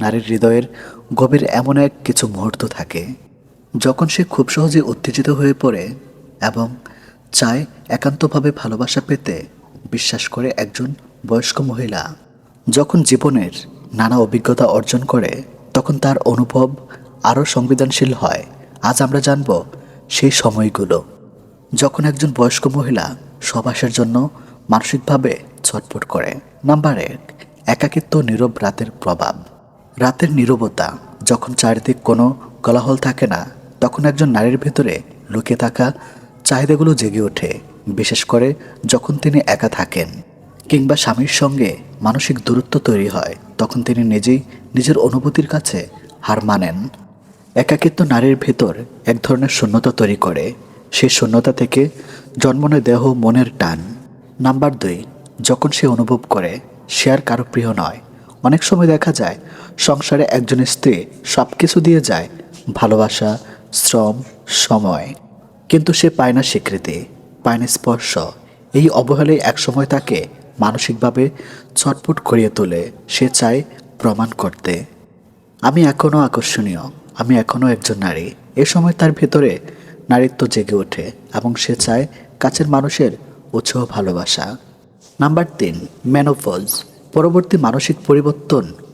নারীর হৃদয়ের গভীর এমন এক কিছু মুহূর্ত থাকে, যখন সে খুব সহজে উত্তেজিত হয়ে পড়ে এবং চায় একান্তভাবে ভালোবাসা পেতে বিশ্বাস করে একজন বয়স্ক মহিলা। যখন জীবনের নানা অভিজ্ঞতা অর্জন করে, তখন তার অনুভব আরও সংবেদনশীল হয়। আজ আমরা জানব সেই সময়গুলো, যখন একজন বয়স্ক মহিলা সবাসের জন্য মানসিকভাবে ছটফট করে। নাম্বার এক, একাকিত্ব নীরব রাতের প্রভাব। রাতের নীরবতা, যখন চারিদিক কোনো কলাহল থাকে না, তখন একজন নারীর ভেতরে লুকিয়ে থাকা চাহিদাগুলো জেগে ওঠে, বিশেষ করে যখন তিনি একা থাকেন। কিংবা স্বামীর সঙ্গে মানসিক দূরত্ব তৈরি হয়, তখন তিনি নিজেই নিজের অনুভূতির কাছে হার মানেন। একাকিত্ব নারীর ভেতর এক ধরনের শূন্যতা তৈরি করে সেই শূন্যতা থেকে জন্ম নেয় দেহ মনের টান। নাম্বার দুই, যখন সে অনুভব করে, সে আর কারও প্রিয় নয়। অনেক সময় দেখা যায় সংসারে একজন স্ত্রী সব কিছু দিয়ে যায়, ভালোবাসা, শ্রম, সময়। কিন্তু সে পায় না স্বীকৃতি, পায় না স্পর্শ। এই অবহেলায় একসময় তাকে মানসিকভাবে ছটফট করিয়ে তোলে, সে চায় প্রমাণ করতে। আমি এখনও আকর্ষণীয়, আমি এখনও একজন নারী। এ সময় তার ভেতরে নারীত্ব জেগে ওঠে এবং সে চায় কাছের মানুষের উৎসাহ ভালোবাসা। নাম্বার তিন ম্যানোপজ পরবর্তী মানসিক পরিবর্তন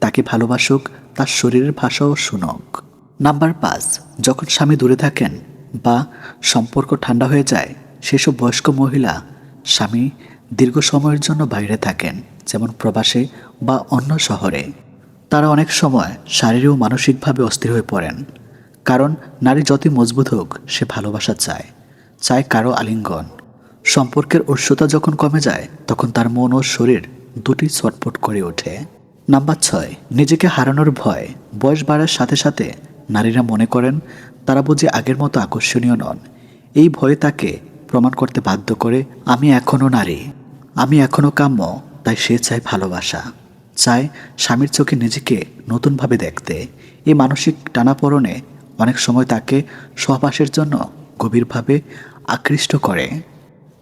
তাকে ভালোবাসুক, তার শরীরের ভাষাও শুনক। নাম্বার পাঁচ, যখন স্বামী দূরে থাকেন বা সম্পর্ক ঠান্ডা হয়ে যায়, সেসব বয়স্ক মহিলা স্বামী দীর্ঘ সময়ের জন্য বাইরে থাকেন, যেমন প্রবাসে বা অন্য শহরে। তারা অনেক সময় শারীরিক ও মানসিকভাবে অস্থির হয়ে পড়েন, কারণ নারী যতই মজবুত হোক, সে ভালোবাসা চায় চায় কারও আলিঙ্গন। সম্পর্কের উৎসতা যখন কমে যায়, তখন তার মন ও শরীর দুটি ছটপট করে ওঠে। নাম্বার ছয়, নিজেকে হারানোর ভয়। বয়স বাড়ার সাথে সাথে নারীরা মনে করেন তারা বুঝি আগের মতো আকর্ষণীয় নন। এই ভয়ে তাকে প্রমাণ করতে বাধ্য করে, আমি এখনও নারী। আমি এখনও কাম্য। তাই সে চায় ভালোবাসা। চায় স্বামীর চোখে নিজেকে নতুনভাবে দেখতে। এই মানসিক টানাপড়নে অনেক সময় তাকে সহবাসের জন্য গভীরভাবে আকৃষ্ট করে।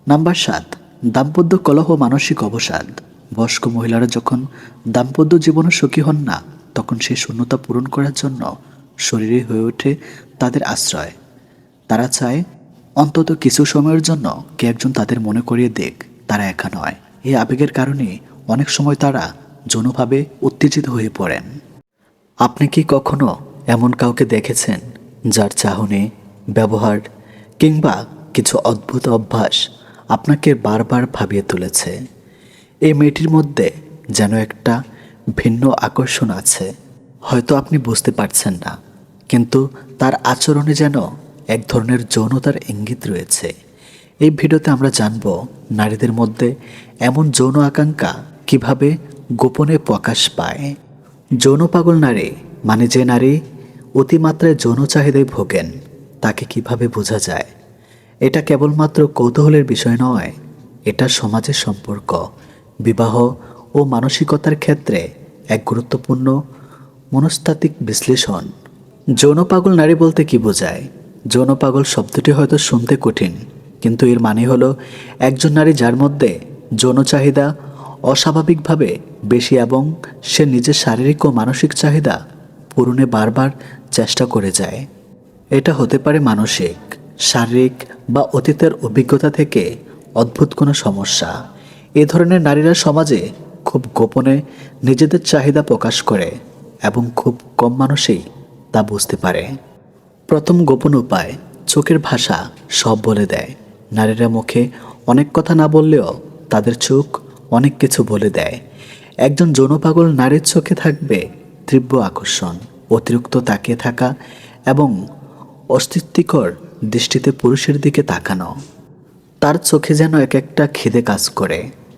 নাম্বার সাত, দাম্পত্য কলহ মানসিক অবসাদ। বয়স্ক মহিলারা যখন দাম্পত্য জীবনে সুখী হন না, তখন সেই শূন্যতা পূরণ করার জন্য শরীরে হয়ে ওঠে তাদের আশ্রয়। তারা চায় অন্তত কিছু সময়ের জন্য কে একজন তাদের মনে করিয়ে দেখ, তারা একা নয়। এই আবেগের কারণে অনেক সময় তারা যৌনভাবে উত্তেজিত হয়ে পড়েন। আপনি কি কখনো এমন কাউকে দেখেছেন যার চাহনি, ব্যবহার কিংবা কিছু অদ্ভুত অভ্যাস আপনাকে বারবার ভাবিয়ে তুলেছে? এই মেয়েটির মধ্যে যেন একটা ভিন্ন আকর্ষণ আছে। হয়তো আপনি বুঝতে পারছেন না, কিন্তু তার আচরণে যেন এক ধরনের যৌনতার ইঙ্গিত রয়েছে। এই ভিডিওতে আমরা জানব নারীদের মধ্যে এমন যৌন আকাঙ্ক্ষা কীভাবে গোপনে প্রকাশ পায়। যৌন পাগল নারী মানে যে নারী অতিমাত্রায় যৌন চাহিদায় ভোগেন, তাকে কীভাবে বোঝা যায়? এটা কেবলমাত্র কৌতূহলের বিষয় নয়, এটা সমাজের সম্পর্ক। বিবাহ ও মানসিকতার ক্ষেত্রে এক গুরুত্বপূর্ণ মনস্তাত্ত্বিক বিশ্লেষণ। যৌন পাগল নারী বলতে কি বোঝায়? যৌন পাগল শব্দটি হয়তো শুনতে কঠিন, কিন্তু এর মানে হলো একজন নারী যার মধ্যে যৌন চাহিদা অস্বাভাবিকভাবে বেশি এবং সে নিজের শারীরিক ও মানসিক চাহিদা পূরণে বারবার চেষ্টা করে যায়। এটা হতে পারে মানসিক, শারীরিক বা অতীতের অভিজ্ঞতা থেকে অদ্ভুত কোনো সমস্যা। এ ধরনের নারীরা সমাজে খুব গোপনে নিজেদের চাহিদা প্রকাশ করে এবং খুব কম মানুষই তা বুঝতে পারে। প্রথম গোপন উপায় চোখের ভাষা সব বলে দেয়। নারীরা মুখে অনেক কথা না বললেও তাদের চোখ অনেক কিছু বলে দেয়। একজন যৌনপাগল নারীর চোখে থাকবে তীব্র আকর্ষণ, অতিরিক্ত তাকিয়ে থাকা এবং অস্তিত্বিকর দৃষ্টিতে পুরুষের দিকে তাকানো। তার চোখে যেন এক একটা খিদে কাজ করে।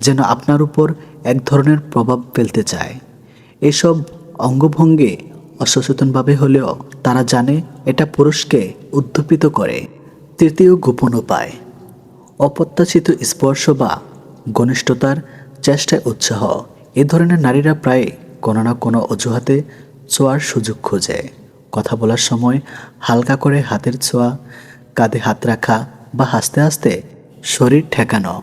যেন আপনার উপর এক ধরনের প্রভাব ফেলতে চায়। এসব অঙ্গভঙ্গে অসচেতনভাবে হলেও তারা জানে এটা পুরুষকে উদ্দীপিত করে। তৃতীয় গোপন উপায়, অপ্রত্যাশিত স্পর্শ বা ঘনিষ্ঠতার চেষ্টায় উৎসাহ। এ ধরনের নারীরা প্রায় কোনো না কোনো অজুহাতে ছোঁয়ার সুযোগ খোঁজে। কথা বলার সময় হালকা করে হাতের ছোঁয়া, কাঁধে হাত রাখা বা হাসতে হাসতে শরীর ঠেকানো।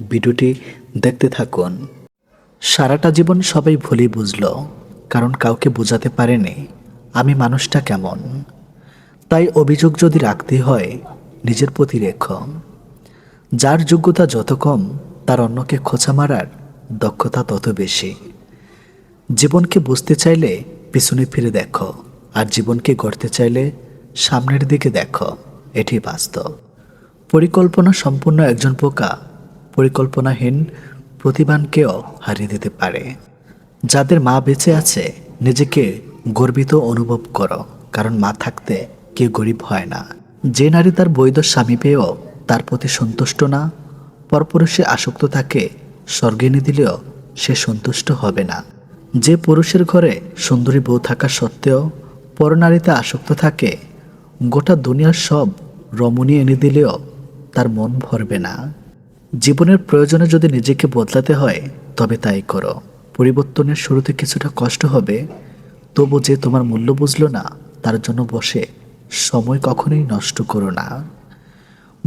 ভিডিওটি দেখতে থাকুন। সারাটা জীবন সবাই ভুলই বুঝল, কারণ কাউকে বোঝাতে পারেনি আমি মানুষটা কেমন। তাই অভিযোগ যদি রাখতে হয়, নিজের প্রতি রেখ যার যোগ্যতা যত কম, তার অন্যকে খোঁচা মারার দক্ষতা তত বেশি। জীবনকে বুঝতে চাইলে পিছনে ফিরে দেখো, আর জীবনকে গড়তে চাইলে সামনের দিকে দেখো। এটি বাস্তব। পরিকল্পনা সম্পূর্ণ একজন পোকা পরিকল্পনাহীন প্রতিভানকেও হারিয়ে দিতে পারে। যাদের মা বেঁচে আছে, নিজেকে গর্বিত অনুভব করো, কারণ মা থাকতে কেউ গরিব হয় না। যে নারী তার বৈধ স্বামী পেয়েও তার প্রতি সন্তুষ্ট না, পরপুরুষে আসক্ত থাকে, স্বর্গে এনে দিলেও সে সন্তুষ্ট হবে না। যে পুরুষের ঘরে সুন্দরী বউ থাকা সত্ত্বেও পরনারীতে আসক্ত থাকে, গোটা দুনিয়ার সব রমণী এনে দিলেও তার মন ভরবে না। জীবনের প্রয়োজনে যদি নিজেকে বদলাতে হয়, তবে তাই করো। পরিবর্তনের শুরুতে কিছুটা কষ্ট হবে, তবু যে তোমার মূল্য বুঝলো না, তার জন্য বসে সময় কখনোই নষ্ট করো না।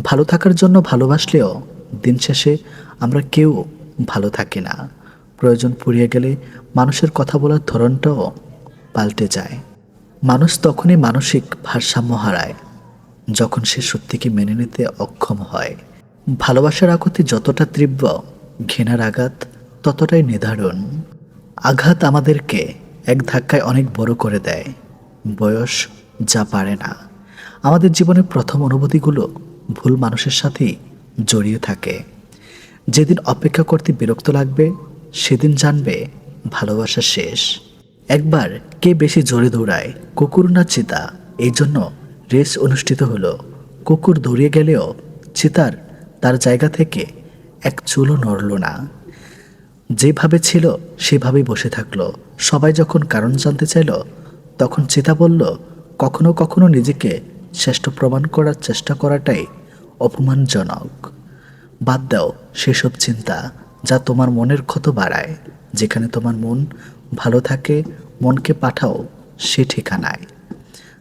ভালো থাকার জন্য ভালোবাসলেও দিন শেষে আমরা কেউ ভালো থাকি না। প্রয়োজন পুড়িয়ে গেলে মানুষের কথা বলার ধরনটাও পাল্টে যায়। মানুষ তখনই মানসিক ভারসাম্য হারায়, যখন সে সত্যিকে মেনে নিতে অক্ষম হয়। ভালোবাসার আকুতি যতটা তীব্র, ঘৃণার আঘাত ততটাই নির্ধারণ আঘাত আমাদেরকে এক ধাক্কায় অনেক বড় করে দেয়। বয়স যা পারে না। আমাদের জীবনের প্রথম অনুভূতিগুলো ভুল মানুষের সাথেই জড়িয়ে থাকে। যেদিন অপেক্ষা করতে বিরক্ত লাগবে, সেদিন জানবে ভালোবাসা শেষ। একবার কে বেশি জোরে দৌড়ায়, কুকুর না চিতা? এই জন্য রেস অনুষ্ঠিত হলো। কুকুর দৌড়িয়ে গেলেও চিতার তার জায়গা থেকে এক চুলও নড়ল না। যেভাবে ছিল, সেভাবেই বসে থাকল। সবাই যখন কারণ জানতে চাইল, তখন চিতা বলল, কখনো কখনো নিজেকে শ্রেষ্ঠ প্রমাণ করার চেষ্টা করাটাই অপমানজনক। বাদ দাও সেসব চিন্তা যা তোমার মনের ক্ষত বাড়ায়। যেখানে তোমার মন ভালো থাকে, মনকে পাঠাও সে ঠিকানায়।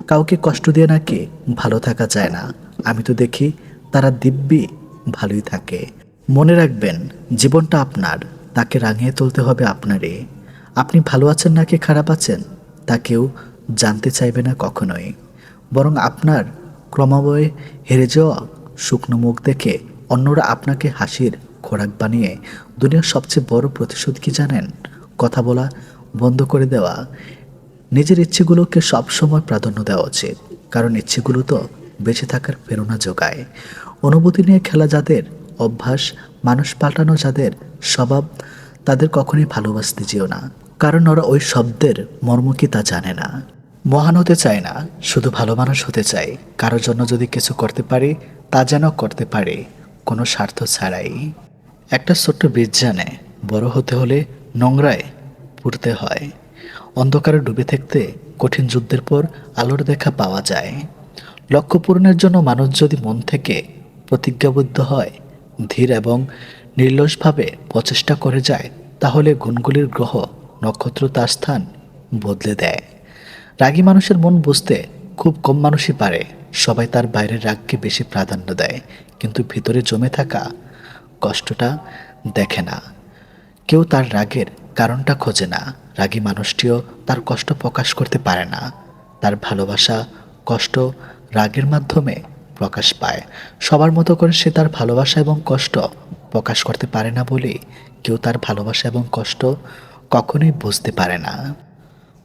কাউকে কষ্ট দিয়ে নাকি ভালো থাকা যায় না। আমি তো দেখি তারা দিব্যি ভালোই থাকে। মনে রাখবেন, জীবনটা আপনার, তাকে রাঙিয়ে তুলতে হবে আপনারই। আপনি ভালো আছেন নাকি খারাপ আছেন, তা কেউ জানতে চাইবে না কখনোই। বরং আপনার ক্রমাবয়ে হেরে যাওয়া শুকনো মুখ দেখে অন্যরা আপনাকে হাসির খোরাক বানিয়ে দুনিয়ার সবচেয়ে বড় প্রতিশোধ কি জানেন? কথা বলা বন্ধ করে দেওয়া। নিজের ইচ্ছেগুলোকে সবসময় প্রাধান্য দেওয়া উচিত। কারণ ইচ্ছেগুলো তো বেঁচে থাকার প্রেরণা যোগায়। অনুভূতি নিয়ে খেলা যাদের, অভ্যাস, মানুষ পাল্টানো যাদের স্বভাব, তাদের কখনই ভালোবাসতে যেও না। কারণ ওরা ওই শব্দের মর্ম কি তা জানে না। মহান হতে চায় না, শুধু ভালো মানুষ হতে চায়। কারোর জন্য যদি কিছু করতে পারি, তা যেন করতে পারে। কোনো স্বার্থ ছাড়াই। একটা ছোট্ট বীজ জানে, বড় হতে হলে নোংরায় পুড়তে হয়। অন্ধকারে ডুবে থাকতে কঠিন যুদ্ধের পর আলোর দেখা পাওয়া যায়। লক্ষ্য পূরণের জন্য মানুষ যদি মন থেকে প্রতিজ্ঞাবদ্ধ হয়, ধীর এবং নির্লসভাবে প্রচেষ্টা করে যায়, তাহলে গুণগুলির গ্রহ নক্ষত্র তার স্থান বদলে দেয়। রাগী মানুষের মন বুঝতে খুব কম মানুষই পারে, সবাই তার বাইরের রাগকে বেশি প্রাধান্য দেয়, কিন্তু ভিতরে জমে থাকা কষ্টটা দেখে না। কেউ তার রাগের কারণটা খোঁজে না, রাগী মানুষটিও তার কষ্ট প্রকাশ করতে পারে না। তার ভালোবাসা, কষ্ট রাগের মাধ্যমে প্রকাশ পায়। সবার মতো করে সে তার ভালোবাসা এবং কষ্ট প্রকাশ করতে পারে না বলে কেউ তার ভালোবাসা এবং কষ্ট কখনোই বুঝতে পারে না।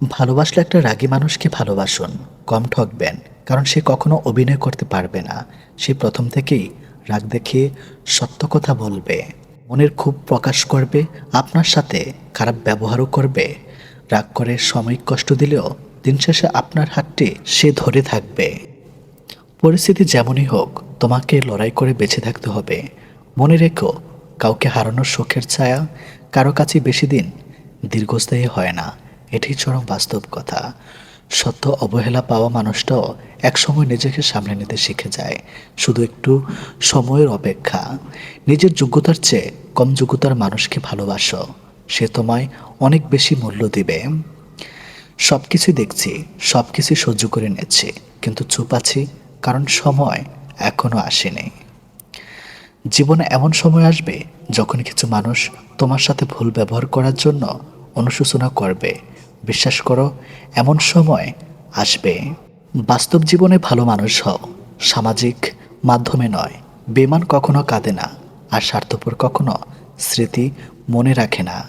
ভালোবাসলে একটা রাগী মানুষকে ভালোবাসুন, কম ঠকবেন, কারণ সে কখনো অভিনয় করতে পারবে না। সে প্রথম থেকেই রাগ দেখিয়ে সত্য কথা বলবে। মনের খুব প্রকাশ করবে, আপনার সাথে খারাপ ব্যবহারও করবে। রাগ করে সাময়িক কষ্ট দিলেও দিন শেষে আপনার হাতটি সে ধরে থাকবে। পরিস্থিতি যেমনই হোক, তোমাকে লড়াই করে বেঁচে থাকতে হবে। মনে রেখো, কাউকে হারানোর শোকের ছায়া কারও কাছে বেশি দিন দীর্ঘস্থায়ী হয় না। এটি চরম বাস্তব কথা। সত্য অবহেলা পাওয়া মানুষটাও একসময় নিজেকে সামনে নিতে শিখে যায়। শুধু একটু সময়ের অপেক্ষা। নিজের যোগ্যতার চেয়ে কম যোগ্যতার মানুষকে ভালোবাসো। সে তোমায় অনেক বেশি মূল্য দিবে। সব কিছু দেখছি সব কিছু সহ্য করে নিচ্ছি, কিন্তু চুপ আছি কারণ সময় এখনও আসেনি। জীবনে এমন সময় আসবে যখন কিছু মানুষ তোমার সাথে ভুল ব্যবহার করার জন্য অনুশোচনা করবে। বিশ্বাস করো, এমন সময় আসবে। বাস্তব জীবনে ভালো মানুষ হও, সামাজিক মাধ্যমে নয়। বেমান কখনো কাঁদে না আর স্বার্থপর কখনো স্মৃতি মনে রাখে না।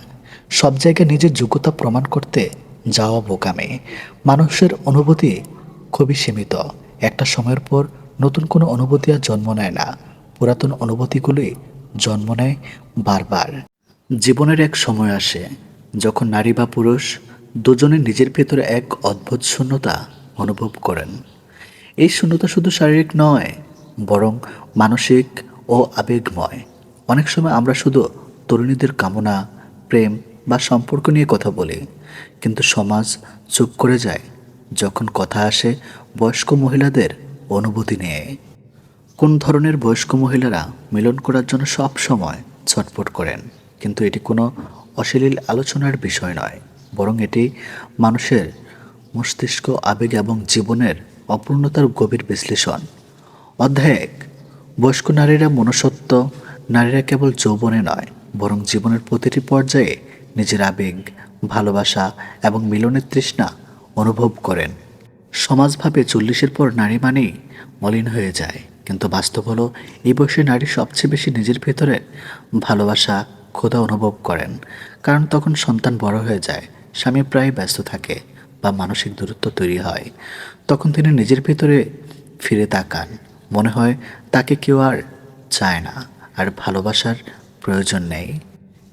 সব জায়গায় নিজের যোগ্যতা প্রমাণ করতে যাওয়া বোকামে। মানুষের অনুভূতি খুবই সীমিত। একটা সময়ের পর নতুন কোনো অনুভূতি আর জন্ম নেয় না। পুরাতন অনুভূতিগুলি জন্ম নেয় বারবার। জীবনের এক সময় আসে, যখন নারী বা পুরুষ দুজনে নিজের ভেতরে এক অদ্ভুত শূন্যতা অনুভব করেন। এই শূন্যতা শুধু শারীরিক নয়, বরং মানসিক ও আবেগময়। অনেক সময় আমরা শুধু তরুণীদের কামনা, প্রেম বা সম্পর্ক নিয়ে কথা বলি, কিন্তু সমাজ চুপ করে যায়। যখন কথা আসে বয়স্ক মহিলাদের অনুভূতি নিয়ে। কোন ধরনের বয়স্ক মহিলারা মিলন করার জন্য সব সময় ছটফট করেন? কিন্তু এটি কোনো অশ্লীল আলোচনার বিষয় নয়, বরং এটি মানুষের মস্তিষ্ক, আবেগ এবং জীবনের অপূর্ণতার গভীর বিশ্লেষণ। অধ্যায় এক বয়স্ক নারীরা মনুষ্যত্ব, নারীরা কেবল যৌবনে নয়, বরং জীবনের প্রতিটি পর্যায়ে নিজের আবেগ, ভালোবাসা এবং মিলনের তৃষ্ণা অনুভব করেন। সমাজ ভাবে চল্লিশের পর নারী মানেই মলিন হয়ে যায়। কিন্তু বাস্তব হলো, এই বয়সে নারী সবচেয়ে বেশি নিজের ভেতরে ভালোবাসা, ক্ষুধা অনুভব করেন। কারণ তখন সন্তান বড় হয়ে যায়, স্বামী প্রায় ব্যস্ত থাকে বা মানসিক দূরত্ব তৈরি হয়। তখন তিনি নিজের ভেতরে ফিরে তাকান। মনে হয় তাকে কেউ আর চায় না, আর ভালোবাসার প্রয়োজন নেই।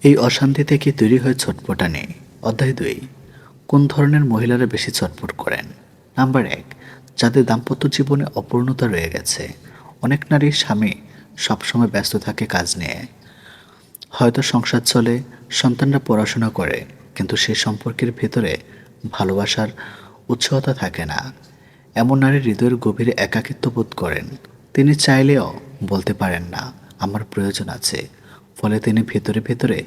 এই অশান্তি থেকে তৈরি হয় ছটপটানি। অধ্যায় দুই। কোন ধরনের মহিলারা বেশি ছটপট করেন? নাম্বার এক, যাদের দাম্পত্য জীবনে অপূর্ণতা রয়ে গেছে। অনেক নারীর স্বামী সবসময় ব্যস্ত থাকে কাজ নিয়ে। হয়তো সংসার চলে, সন্তানরা পড়াশোনা করে, কিন্তু সেই সম্পর্কের ভেতরে ভালোবাসার উৎসাহতা থাকে না। এমন নারী হৃদয়ের গভীরে একাকিত্ব বোধ করেন। তিনি চাইলেও বলতে পারেন না, আমার প্রয়োজন আছে। ফলে তিনি ভেতরে ভেতরে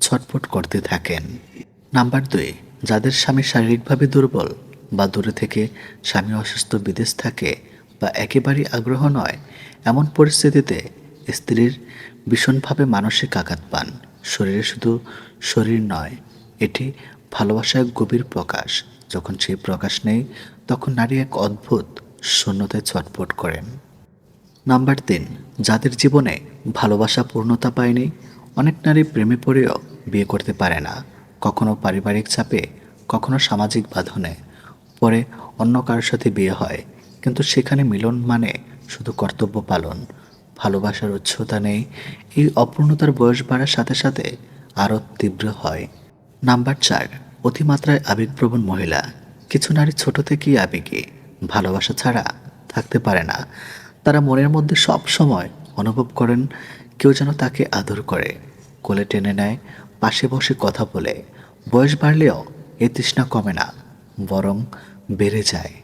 ছটফট করতে থাকেন। নাম্বার দুই, যাদের স্বামী শারীরিকভাবে দুর্বল বা দূরে থেকে স্বামী অসুস্থ বিদেশ থাকে বা একেবারেই আগ্রহ নয়, এমন পরিস্থিতিতে স্ত্রীর ভীষণভাবে মানসিক আঘাত পান। শরীরে শুধু শরীর নয়, এটি ভালোবাসার গভীর প্রকাশ। যখন সেই প্রকাশ নেই, তখন নারী এক অদ্ভুত শূন্যতায় ছটফট করেন। নাম্বার তিন, যাদের জীবনে ভালোবাসা পূর্ণতা পায়নি, অনেক নারী প্রেমে পড়েও বিয়ে করতে পারে না। কখনো পারিবারিক চাপে, কখনো সামাজিক বাঁধনে। পরে অন্য কারোর সাথে বিয়ে হয়। কিন্তু সেখানে মিলন মানে শুধু কর্তব্য পালন। ভালোবাসার উচ্চতা নেই। এই অপূর্ণতার বয়স বাড়ার সাথে সাথে আরও তীব্র হয়। নাম্বার চার, অতিমাত্রায় আবেগপ্রবণ মহিলা। কিছু নারী ছোট থেকেই আবেগে। ভালোবাসা ছাড়া থাকতে পারে না। তারা মনের মধ্যে সব সময় অনুভব করেন, কেউ যেন তাকে আদর করে। কোলে টেনে নেয়, পাশে বসে কথা বলে। বয়স বাড়লেও এ তৃষ্ণা কমে না। বরং বেড়ে যায়।